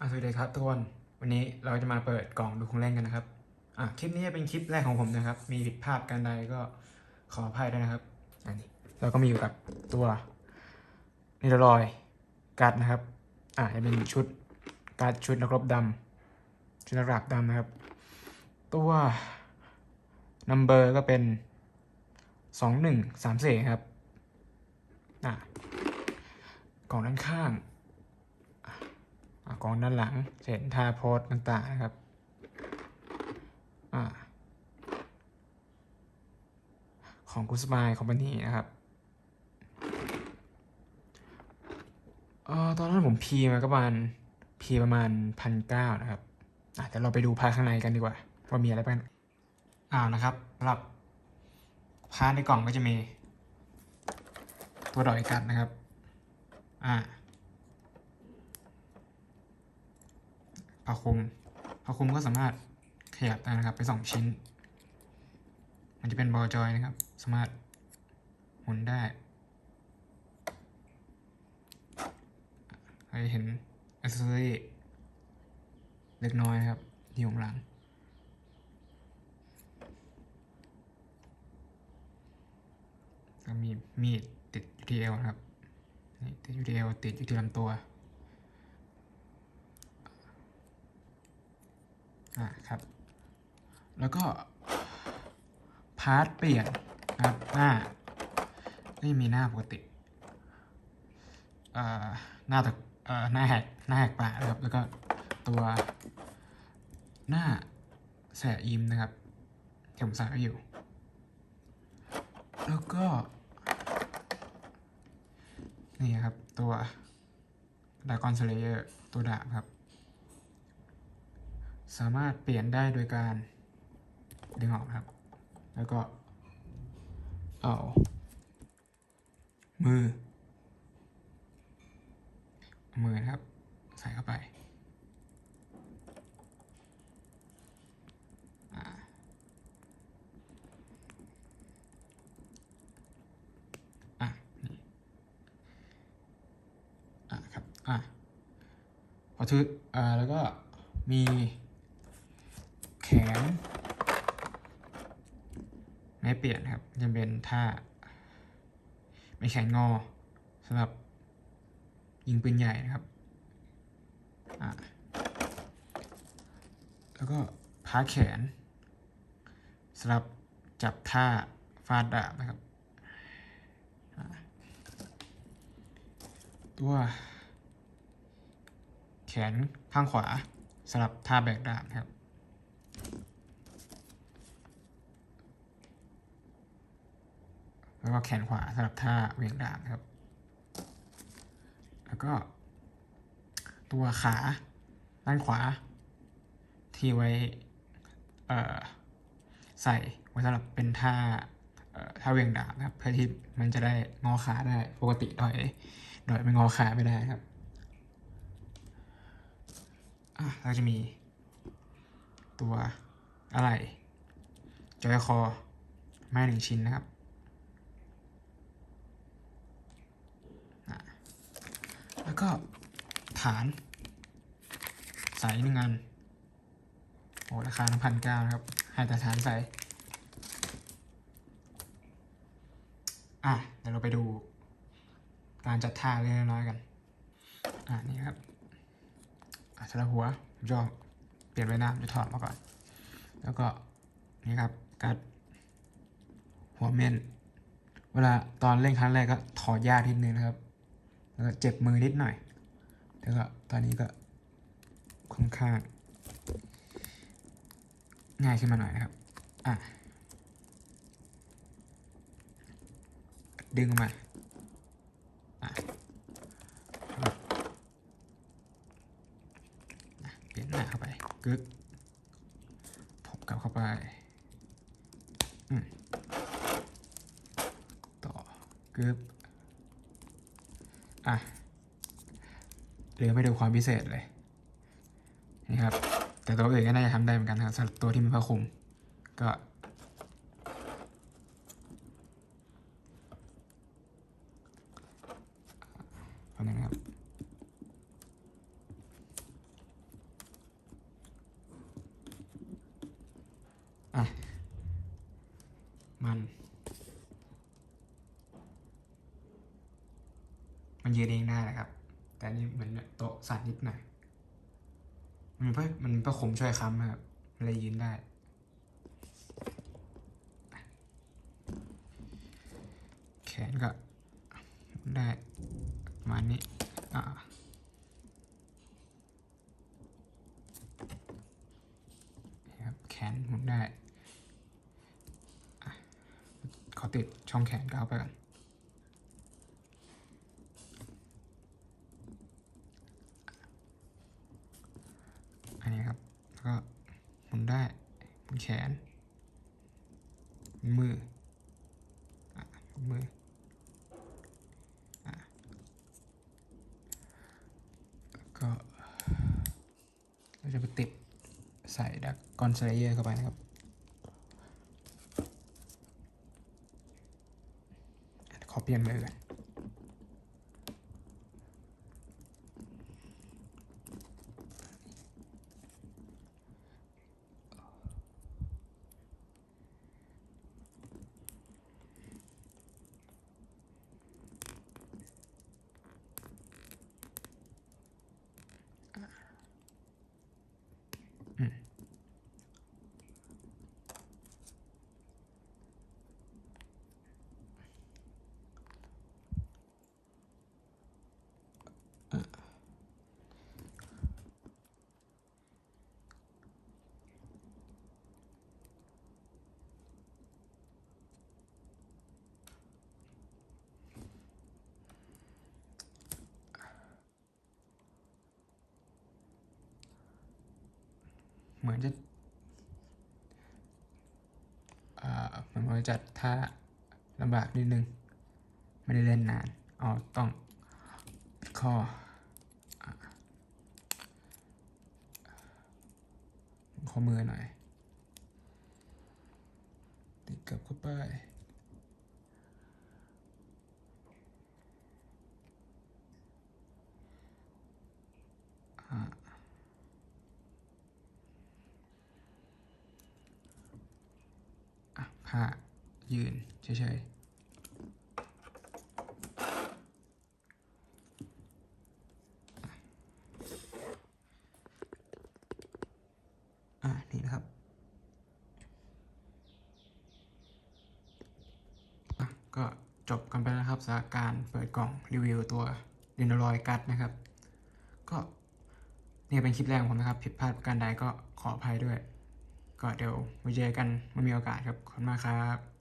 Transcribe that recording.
อะสวัสดีครับทุกคนวันนี้เราจะมาเปิดกล่องดูของเล่นกันนะครับอะคลิปนี้เป็นคลิปแรกของผมนะครับ มีผิดพลาดกันใดก็ขออภัยด้วยนะครับอันนี้เราก็มีอยู่กับตัวนิรอยการ์ดนะครับ อะจะเป็นชุดการ์ดชุดนักรบดำชุดนักดาบดำนะครับ ตัวนัมเบอร์ก็เป็นสองหนึ่งสามสี่ครับอะกล่องด้านข้าง กองด้านหลังเห็นท่าโพสต่างๆนะครับอของกุสบายคอมพานีนะครับเออตอนนั้นผมพีมาก็ประมาณพีประมาณพันเก้านะครับอะเดี๋ยวเราไปดูพาร์ทข้างในกันดีกว่าว่ามีอะไรบ้างอ่าวนะครับสำหรับพาร์ทในกล่องก็จะมี ตัวดอยกัดนะครับ อ่า ผ้าคลุมผ้าคลุมก็สามารถขยับได้นะครับ ไปสองชิ้น มันจะเป็นบอลจอยนะครับ สามารถหมุนได้เราจะเห็นอัซเซอรี่เล็กน้อยนะครับที่อยู่ข้างหลังก็มีมีดติดอยู่ที่เอวนะครับ ติดอยู่ที่เอวติดอยู่ที่ลำตัว อ่าครับ แล้วก็พาร์ทเปลี่ยนนะครับหน้าก็ยังมีหน้าปกติเอ่อหน้าตะเอ่อหน้าแหกหน้าแหกปากนะครับ แล้วก็ตัวหน้าแสะยิมนะครับที่ผมใส่ไว้อยู่ แล้วก็ นี่ครับตัวดากอนเซเลเยอร์ตัวดาบครับ สามารถเปลี่ยนได้โดยการดึงออกนะครับ แล้วก็เอามือ มือนะครับ ใส่เข้าไปอ่าอะนี่อะครับอะพอถืออ่าแล้วก็มี น ไม่เปลี่ยนครับ จะเป็นท่าไม่แขนงอสำหรับยิงปืนใหญ่นะครับอ่าแล้วก็พาแขนสำหรับจับท่าฟาดดาบนะครับ ตัว แขนข้างขวาสำหรับท่าแบกดาบนะครับ แล้วก็แขนขวาสำหรับท่าเวียงดาบนะครับ แล้วก็ ตัวขาด้านขวา ที่ไว้ใส่ไว้สำหรับเป็นท่าท่าเวียงดาบนะครับ เพื่อที่มันจะได้งอขาได้ปกติดอยดอยไม่งอขาไม่ได้ครับเราจะมีตัวอะไรจอยคอไม้หนึ่งชิ้นนะครับอะ แล้วก็ฐาน ใสหนึ่งอัน โอ้ราคาพันเก้านะครับ ให้แต่ฐานใส อะ เดี๋ยวเราไปดู การจัดท่าเล็กน้อยๆกัน อะ นี่ครับอะสำหรับหัวผมจะเปลี่ยนไว้น้ำจะถอดมาก่อน แล้วก็ นี่ครับ กัด หัวเม่น เวลาตอนเล่นครั้งแรกก็ถอดยากนิดนึงนะครับ แล้วก็เจ็บมือนิดหน่อย แล้วก็ตอนนี้ก็ค่อนข้างง่ายขึ้นมาหน่อยนะครับ อะ ดึงออกมา อะเปลี่ยนหน้าเข้าไป กึกผมกลับเข้าไป อืมต่อ กึบ อะเหลือไปดูความพิเศษเลยนี่ครับ แต่ตัวอื่นก็น่าจะทำได้เหมือนกันครับสำหรับตัวที่มีผ้าคลุม ก็เอาหนึ่ครับอะมัน ยืนเองได้นะครับ แต่นี่เหมือนโต๊ะสั่นนิดหน่อยมันเพื่อมันเพื่อขมช่วยค้ำนะครับมันเลยยืนได้ แขนก็ได้ประมาณนี้อ่านี่ครับแขนหมุนได้ขอติดช่องแขนก็เอาไปก่อนนี้ครับ แล้ว ก็หมุนได้หมุนแขนหมุนมืออะหมุนมืออะก็เราจะไปติดใส่ดักกอนสไลเยอร์เข้าไปนะครับขอเปลี่ยนมือกัน เหมือนจะเหมือนจะท่าลำบากนิดนึง ไม่ได้เล่นนานอ๋อต้องข้อข้อมือหน่อย ติดกับเข้าไปอะ อ่ายืนเฉยๆ อะนี่นะครับอะก็จบกันไปแล้วครับสำหรับการเปิดกล่องรีวิวตัวเดนโรอยกัดนะครับ ก็นี่เป็นคลิปแรกของผมนะครับ ผิดพลาดประการใดก็ขออภัยด้วย ก็เดี๋ยวไว้เจอกันเมื่อมีโอกาสครับขอบคุณมากครับ